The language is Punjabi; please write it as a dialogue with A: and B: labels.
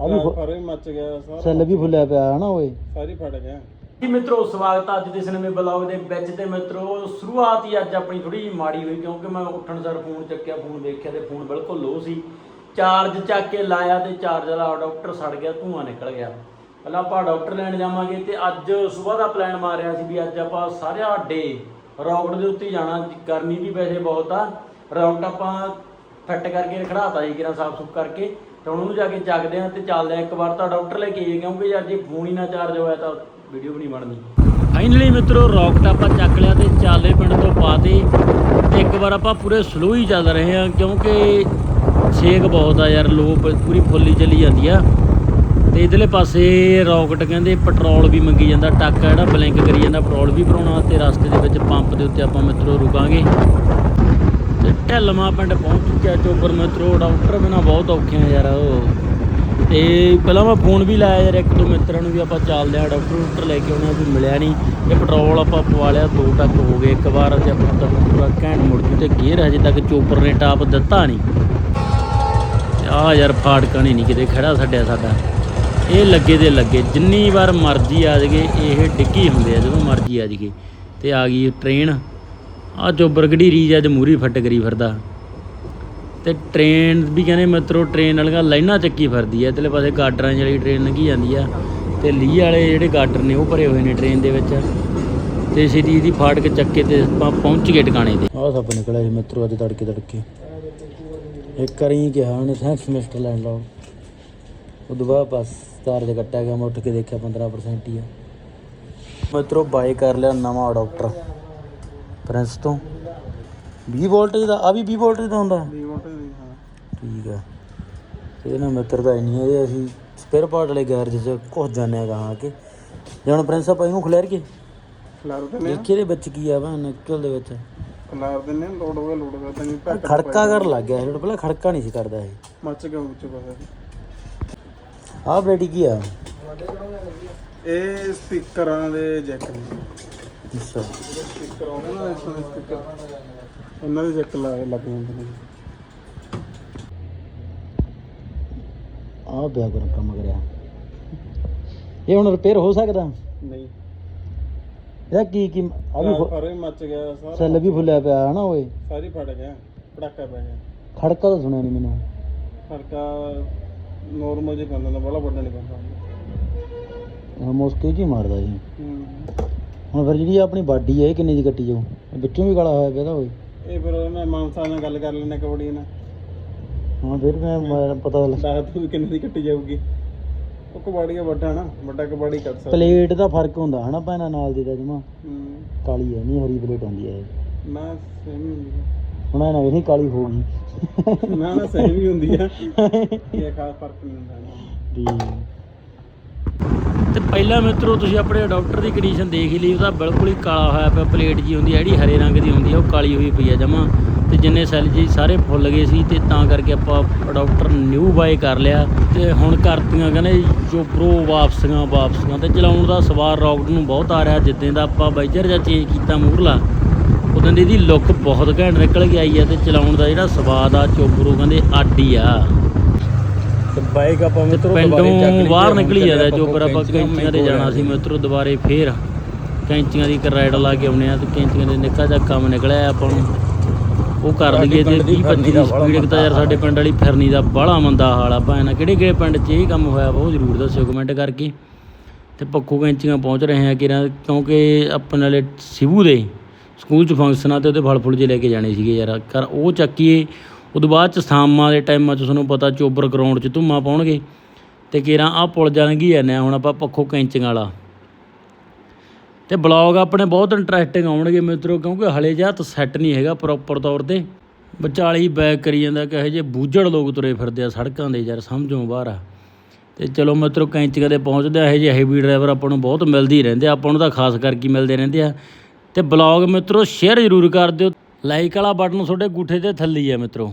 A: ਆ ਵੀ
B: ਮੱਚ ਗਿਆ ਸਾਰਾ
A: ਸੈੱਲ ਵੀ ਫੁੱਲਿਆ ਪਿਆ ਹਨਾ ਓਏ।
B: ਸਾਰੀ ਫਟ ਗਿਆ।
C: ਜੀ ਮਿੱਤਰੋ ਸਵਾਗਤ ਹੈ ਅੱਜ ਦੇ ਸਿਨੇਮੇ ਬਲੌਗ ਦੇ ਵਿੱਚ ਤੇ ਮਿੱਤਰੋ ਸ਼ੁਰੂਆਤ ਹੀ ਅੱਜ ਆਪਣੀ ਥੋੜੀ ਜਿਹੀ ਮਾੜੀ ਹੋਈ ਕਿਉਂਕਿ ਮੈਂ ਉੱਠਣ ਸਾਰ ਫੋਨ ਚੱਕਿਆ ਫੋਨ ਵੇਖਿਆ ਤੇ ਫੋਨ ਬਿਲਕੁਲ ਲੋ ਸੀ। ਚਾਰਜ ਚੱਕ ਕੇ ਲਾਇਆ ਤੇ ਚਾਰਜ ਵਾਲਾ ਡਾਕਟਰ ਸੜ ਗਿਆ ਧੂਆਂ ਨਿਕਲ ਗਿਆ। ਪਹਿਲਾਂ ਆਪਾਂ ਡਾਕਟਰ ਲੈਣ ਜਾਵਾਂਗੇ ਤੇ ਅੱਜ ਸਵੇਰ ਦਾ ਪਲਾਨ ਮਾਰਿਆ ਸੀ ਵੀ ਅੱਜ ਆਪਾਂ ਸਾਰਿਆ ਡੇ ਰੌਕਟ ਦੇ ਉੱਤੇ ਹੀ ਜਾਣਾ ਗਰਮੀ ਵੀ ਵੈਸੇ ਬਹੁਤ ਆ। ਰੌਕਟ ਆਪਾਂ ਫਿੱਟ ਕਰਕੇ ਖੜਾਤਾ ਜੀ ਕਿਰਾਂ ਸਾਫ਼ ਸੁਫ ਕਰਕੇ। ਤੇ ਹੁਣ ਉਹਨੂੰ ਜਾ ਕੇ ਚੱਕਦੇ ਆ ਤੇ ਚੱਲਦੇ ਆ ਇੱਕ ਵਾਰ। ਤਾਂ ਡਾਕਟਰ ਲੈ ਕੇ ਆਈਏ, ਕਿਉਂਕਿ ਯਾਰ ਜੇ ਫੋਨ ਹੀ ਨਾ ਚਾਰਜ ਹੋਇਆ ਤਾਂ ਵੀਡੀਓ ਵੀ ਨਹੀਂ ਬਣਨੀ ਫਾਈਨਲੀ ਮਿੱਤਰੋ ਰੌਕਟ ਆਪਾਂ ਚੱਕ ਲਿਆ ਤੇ ਚਾਲੇ ਪਿੰਡ ਤੋਂ ਪਾਤੇ ਤੇ ਇੱਕ ਵਾਰ ਆਪਾਂ ਪੂਰੇ ਸਲੋ ਹੀ ਚੱਲ ਰਹੇ ਆ ਕਿਉਂਕਿ ਛੇਕ ਬਹੁਤ ਆ ਯਾਰ ਲੋ ਪੂਰੀ ਫੁੱਲੀ ਚਲੀ ਜਾਂਦੀ ਆ। ਤੇ ਇਧਰਲੇ ਪਾਸੇ ਰੌਕਟ ਕਹਿੰਦੇ ਪੈਟਰੋਲ ਵੀ ਮੰਗੀ ਜਾਂਦਾ, ਟਾਕਾ ਜਿਹੜਾ ਬਲਿੰਕ ਕਰੀ ਜਾਂਦਾ ਪੈਟਰੋਲ ਵੀ ਭਰਾਉਣਾ ਤੇ ਰਸਤੇ ਦੇ ਵਿੱਚ ਪੰਪ ਦੇ ਉੱਤੇ ਆਪਾਂ ਮਿੱਤਰੋ ਰੁਕਾਂਗੇ। ਤੇ ਢਲਮਾ ਪਿੰਡ ਪਹੁੰਚ ਚੁੱਕਿਆ ਚੋਬਰ ਮਿੱਤਰੋ ਡਾਕਟਰ ਬਿਨਾ ਬਹੁਤ ਔਖੇ ਆ ਯਾਰ ਉਹ। ਤੇ ਪਹਿਲਾਂ ਮੈਂ ਫੋਨ ਵੀ ਲਾਇਆ ਯਾਰ ਇੱਕ ਦੋ ਮਿੱਤਰਾਂ ਨੂੰ ਵੀ ਆਪਾਂ ਚੱਲਦੇ ਆ ਡਾਕਟਰ ਡਾਕਟਰ ਲੈ ਕੇ ਆਉਣਾ ਕੋਈ ਮਿਲਿਆ ਨਹੀਂ। ਇਹ ਪੈਟਰੋਲ ਆਪਾਂ ਪਵਾ ਲਿਆ, ਦੋ ਟੱਕ ਹੋ ਗਏ, ਇੱਕ ਵਾਰ ਤੇ ਆਪਣਾ ਤਾਂ ਪੂਰਾ ਘੈਂਟ ਮੁੜ ਜੂ ਤੇ ਗੇਅਰ ਹਜੇ ਤੱਕ ਚੋਪਰ ਨੇ ਟਾਪ ਦਿੱਤਾ ਨਹੀਂ। ਤੇ ਆ ਯਾਰ ਫਾਟਕਾ ਨਹੀਂ ਕਿਤੇ ਖੜਾ ਛੱਡਿਆ ਸਾਡਾ। ਇਹ ਲੱਗੇ ਦੇ ਲੱਗੇ, ਜਿੰਨੀ ਵਾਰ ਮਰਜ਼ੀ ਆ ਜਗੇ ਇਹ ਡਿੱਗੀ ਹੁੰਦੇ ਆ, ਜਦੋਂ ਮਰਜ਼ੀ ਆ ਜਗੇ ਤੇ ਆ ਗਈ ਟ੍ਰੇਨ ਆ ਚੋਬਰ ਗੜੀਰੀ ਅੱਜ ਮੂਰੀ ਫੱਟ ਕਰੀ ਫਿਰਦਾ। ਤੇ ਟ੍ਰੇਨ ਵੀ ਕਹਿੰਦੇ ਮਿੱਤਰੋ ਟ੍ਰੇਨ ਵਾਲੀਆਂ ਲਾਈਨਾਂ ਚੱਕੀ ਫਿਰਦੀ ਆ, ਇਧਰਲੇ ਪਾਸੇ ਗਾਡਰਾਂ ਵਾਲੀ ਟ੍ਰੇਨ ਲੰਘੀ ਜਾਂਦੀ ਆ। ਤੇ ਲੀ ਵਾਲੇ ਜਿਹੜੇ ਗਾਡਰ ਨੇ, ਉਹ ਭਰੇ ਹੋਏ ਨੇ ਟ੍ਰੇਨ ਦੇ ਵਿੱਚ। ਤੇ ਸਿੱਧੀ ਦੀ ਫਾਟਕ ਚੱਕੇ ਤੇ ਆਪਾਂ ਪਹੁੰਚ ਗਏ ਟਿਕਾਣੇ ਤੇ।
A: ਆਹ ਸੱਪ ਨਿਕਲਿਆ ਸੀ ਮਿੱਤਰੋ ਅੱਜ ਤੜਕੇ ਤੜਕੇ। ਇੱਕ ਵਾਰੀ ਕਿਹਾ ਉਹਨੇ ਸੈਂਕ ਸਮੈਸਟਰ ਲੈਣ ਲਾਓ। ਉਦੋਂ ਬਾਅਦ ਬਸ ਚਾਰਜ ਕੱਟਿਆ ਗਿਆ, ਮੈਂ ਉੱਠ ਕੇ ਦੇਖਿਆ 15% ਹੀ ਆ। ਮਿੱਤਰੋ ਬਾਏ ਕਰ ਲਿਆ ਨਵਾਂ ਅਡਾਪਟਰ ਪ੍ਰਿੰਸ ਤੋਂ। 20 ਵੋਲਟੇਜ ਦਾ ਆ ਵੀ 20 ਵੋਲਟੇਜ ਦਾ ਹੁੰਦਾ?
B: ਦੀ ਮੋਟਰ ਦੀ ਹਾਂ।
A: ਠੀਕ ਆ। ਤੇ ਇਹਨਾਂ ਮਿੱਤਰ ਦਾ ਨਹੀਂ ਹੈ ਅਸੀਂ ਸਪੇਅਰ ਪਾਰਟ ਵਾਲੇ ਗੈਰਜ 'ਚ ਕੁਝ ਜਾਂਦੇ ਆ ਗਾਹਾਂ ਕੇ। ਜੇ ਹੁਣ ਪ੍ਰਿੰਸ ਆਪਾਂ ਇਹਨੂੰ ਖਲੇਰ ਕੇ।
B: ਖਲਾਰ ਦਿੰਨੇ
A: ਦੇਖੀ ਇਹਦੇ ਵਿੱਚ ਕੀ ਆ ਵਾ ਨਿਕਲ ਦੇ ਵਿੱਚ।
B: ਖਲਾਰ ਦਿੰਨੇ ਲੋਡ ਹੋ ਗਿਆ ਲੋਡ ਕਰਦਾ ਨਹੀਂ ਪੈਕ
A: ਖੜਕਾ ਕਰ ਲੱਗ ਗਿਆ ਜਿਹੜਾ ਪਹਿਲਾਂ ਖੜਕਾ ਨਹੀਂ ਸੀ ਕਰਦਾ ਇਹ।
B: ਮੱਚ ਗਿਆ ਉੱਚ ਪਾਸੇ
A: ਆਹ ਬੇਟੀ ਕੀ ਆ?
B: ਇਹ ਸਪੀਕਰਾਂ ਦੇ ਜੈਕ ਨੇ।
A: ਅੱਛਾ।
B: ਉਹਨਾਂ ਦੇ ਜੈਕ ਲਾ ਲੱਗ ਜਾਂਦੇ ਨੇ।
A: ਆਹ ਪਿਆ ਕਰ ਕੰਮ ਕਰਿਆ। ਇਹ ਹੁਣ ਰਿਪੇਅਰ ਹੋ ਸਕਦਾ?
B: ਨਹੀਂ।
A: ਇਹਦਾ ਕੀ ਕੀ ਆ ਵੀ
B: ਵੀ ਮੱਚ ਗਿਆ ਸਾਰਾ
A: ਸੈੱਲ ਵੀ ਫੁੱਲਿਆ ਪਿਆ ਹਨਾ ਓਏ।
B: ਸਾਰੀ ਫਟ ਗਿਆ ਪੜਾਕਾ ਪੈ ਗਿਆ।
A: ਖੜਕਾ ਤਾਂ ਸੁਣਿਆ ਨਹੀਂ ਮੈਨੂੰ।
B: ਫੜਕਾ ਨੋਰਮਲ ਜਿਹਾ ਪੈਂਦਾ ਨਾ ਬੜਾ ਵੱਡਾ ਨਹੀਂ ਪੈਂਦਾ।
A: ਇਹ ਮੁਸਕੇ ਜੀ ਮਾਰਦਾ ਜੀ
B: ਹੂੰ।
A: ਹੁਣ ਫਿਰ ਜਿਹੜੀ ਆਪਣੀ ਬਾਡੀ ਹੈ ਇਹ ਕਿੰਨੇ ਦੀ ਕੱਟੀ ਜਾਊ? ਇਹ ਵਿੱਚੋਂ ਵੀ ਕਾਲਾ ਹੋਇਆ ਪਿਆ ਇਹਦਾ ਓਏ।
B: ਇਹ ਫਿਰ ਮੈਂ ਮਾਨਸਾ ਨਾਲ ਗੱਲ ਕਰ ਲੈਣਾ ਕਬੱਡੀ ਨਾਲ।
A: ਹਾਂ ਫਿਰ ਮੈਂ ਮੈਂ ਪਤਾ ਲੱਗ
B: ਦੱਸ ਤੂੰ ਵੀ ਕਿੰਨੇ ਦੀ ਕੱਟੀ ਜਾਊਗੀ। ਉਹ ਕਬੱਡੀ ਵੱਡਾ ਨਾ ਵੱਡਾ ਕਬੱਡੀ ਕੱਟ ਸਕਦਾ।
A: ਪਲੇਟ ਦਾ ਫ਼ਰਕ ਹੁੰਦਾ ਹਨਾ ਭੈਣਾ ਨਾਲ ਦੀ ਤਾਂ ਜਮਾ।
B: ਹੂੰ।
A: ਕਾਲੀ ਹੈ ਨਹੀਂ ਹਰੀ ਪਲੇਟ ਹੁੰਦੀ ਹੈ ਇਹ।
B: ਨਾ ਸੇਮ ਹੁੰਦੀ
A: ਹੁਣ ਇਹ ਕਾਲੀ ਹੋ ਗਈ।
B: ਆ ਨਾ ਨਾ ਸੇਮ ਹੀ ਹੁੰਦੀ ਆ ਇਹ ਖਾਸ ਫ਼ਰਕ ਨਹੀਂ ਹੁੰਦਾ ਨਾ।
A: ਠੀਕ।
C: ਤੇ ਪਹਿਲਾਂ ਮਿੱਤਰੋ ਤੁਸੀਂ ਆਪਣੇ ਡਾਕਟਰ ਦੀ ਕੰਡੀਸ਼ਨ ਦੇਖ ਹੀ ਲਈ, ਉਹਦਾ ਬਿਲਕੁਲ ਹੀ ਕਾਲਾ ਹੋਇਆ ਪਿਆ ਪਲੇਟ ਜੀ ਹੁੰਦੀ ਹੈ, ਜਿਹੜੀ ਹਰੇ ਰੰਗ ਦੀ ਹੁੰਦੀ ਹੈ, ਉਹ ਕਾਲੀ ਹੋਈ ਪਈ ਹੈ ਜਮਾ। ਤੇ ਜਿੰਨੇ ਸੈੱਲ ਜੀ ਸਾਰੇ ਫੁੱਲ ਗਏ ਸੀ ਤੇ ਤਾਂ ਕਰਕੇ ਆਪਾਂ ਡਾਕਟਰ ਨਿਊ ਬਾਏ ਕਰ ਲਿਆ। ਤੇ ਹੁਣ ਕਰਤੀਆਂ ਕਹਿੰਦੇ ਜੋ ਬਰੋ ਵਾਪਸੀਆਂ ਵਾਪਸੀਆਂ ਤੇ ਚਲਾਉਣ ਦਾ ਸਵਾਰ ਰੌਕਟ ਨੂੰ ਬਹੁਤ ਆ ਰਿਹਾ, ਜਿੱਦਾਂ ਦਾ ਆਪਾਂ ਬਾਈਜਰ ਜਾਂ ਚੇਂਜ ਕੀਤਾ ਮੂਰਲਾ ਉਦੋਂ ਦੀ ਇਹਦੀ ਲੁੱਕ ਬਹੁਤ ਘੈਂਟ ਨਿਕਲ ਕੇ ਆਈ ਹੈ ਤੇ ਚਲਾਉਣ ਦਾ ਜਿਹੜਾ ਸਵਾਦ ਆ, ਚੋਬਰੋ ਕਹਿੰਦੇ ਆਡੀ ਆ।
A: ਬਾਈਕ ਆਪਾਂ ਮਿੱਤਰੋ
C: ਪਿੰਡੋਂ ਬਾਹਰ ਨਿਕਲੀ ਜਾਂਦਾ ਚੋਬਰ ਆਪਾਂ ਕੈਂਚੀਆਂ ਤੇ ਜਾਣਾ ਸੀ ਮਿੱਤਰੋ ਦੁਬਾਰੇ ਫੇਰ। ਕੈਂਚੀਆਂ ਦੀ ਰਾਈਡ ਲਾ ਕੇ ਆਉਣੇ ਆ ਤੇ ਕੈਂਚੀਆਂ ਦੇ ਨਿੱਕਾ ਜਿਹਾ ਕੰਮ ਨਿਕਲਿਆ ਆਪਾਂ ਨੂੰ। ਉਹ ਕਰ ਲਈਏ ਤੇ 20 25 ਦੀ ਸਪੀਡ ਤਾਂ ਯਾਰ ਸਾਡੇ ਪਿੰਡ ਵਾਲੀ ਫਿਰਨੀ ਦਾ ਬਾਹਲਾ ਮੰਦਾ ਹਾਲ ਆ। ਭਾਵੇਂ ਕਿਹੜੇ ਕਿਹੜੇ ਪਿੰਡ 'ਚ ਇਹ ਕੰਮ ਹੋਇਆ ਉਹ ਜ਼ਰੂਰ ਦੱਸਿਓ ਕਮੈਂਟ ਕਰਕੇ। ਤੇ ਪੱਕੂ ਕੈਂਚੀਆਂ ਪਹੁੰਚ ਰਹੇ ਆ ਕਿਰਾਂ ਕਿਉਂਕਿ ਆਪਣੇ ਵਾਲੇ ਸਿਵੂ ਦੇ ਸਕੂਲ 'ਚ ਫੰਕਸ਼ਨ ਆ ਤੇ ਉਹਦੇ ਫਲ ਫੁੱਲ ਜੇ ਲੈ ਕੇ ਜਾਣੇ ਸੀਗੇ ਯਾਰ। ਕਰ ਉਹ ਚੱਕੀਏ ਉਦੋਂ ਬਾਅਦ 'ਚ ਸ਼ਾਮਾਂ ਦੇ ਟਾਈਮਾਂ 'ਚ ਤੁਹਾਨੂੰ ਪਤਾ ਚੋਬਰ ਗਰਾਊਂਡ 'ਚ ਧੁੰਮਾ ਪਾਉਣਗੇ। ਅਤੇ ਕਿਰਾਂ, ਆਹ ਪੁਲ ਜਾਣਗੀ ਜਾਂਦੇ ਆ ਹੁਣ ਆਪਾਂ ਪੱਖੋ ਕੈਂਚੀਆਂ ਵਾਲਾ। ਅਤੇ ਬਲੌਗ ਆਪਣੇ ਬਹੁਤ ਇੰਟਰਸਟਿੰਗ ਆਉਣਗੇ ਮਿੱਤਰੋ, ਕਿਉਂਕਿ ਹਲੇ ਜਿਹਾ ਤਾਂ ਸੈੱਟ ਨਹੀਂ ਹੈਗਾ ਪ੍ਰੋਪਰ ਤੌਰ ਤੇ। ਵਿਚਾਲੀ ਬੈਕ ਕਰੀ ਜਾਂਦਾ ਕਹੇ ਜੇ ਬੂਝੜ ਲੋਕ ਤੁਰੇ ਫਿਰਦੇ ਆ ਸੜਕਾਂ ਦੇ ਯਾਰ, ਸਮਝੋ ਬਾਹਰ। ਆ ਤੇ ਚਲੋ ਮਿੱਤਰੋ, ਕੈਂਚੀਆਂ ਦੇ ਪਹੁੰਚਦੇ ਇਹੋ ਜਿਹੇ ਹੈਵੀ ਡਰਾਈਵਰ ਆਪਾਂ ਨੂੰ ਬਹੁਤ ਮਿਲਦੇ ਹੀ ਰਹਿੰਦੇ ਆ, ਆਪਾਂ ਨੂੰ ਤਾਂ ਖਾਸ ਕਰਕੇ ਮਿਲਦੇ ਰਹਿੰਦੇ ਆ। ਤੇ ਬਲੌਗ ਮਿੱਤਰੋ ਸ਼ੇਅਰ ਜ਼ਰੂਰ ਕਰ ਦਿਓ। ਲਾਈਕ ਵਾਲਾ ਬਟਨ ਤੁਹਾਡੇ ਗੂਠੇ ਦੇ ਥੱਲੇ ਹੀ ਆ ਮਿੱਤਰੋ।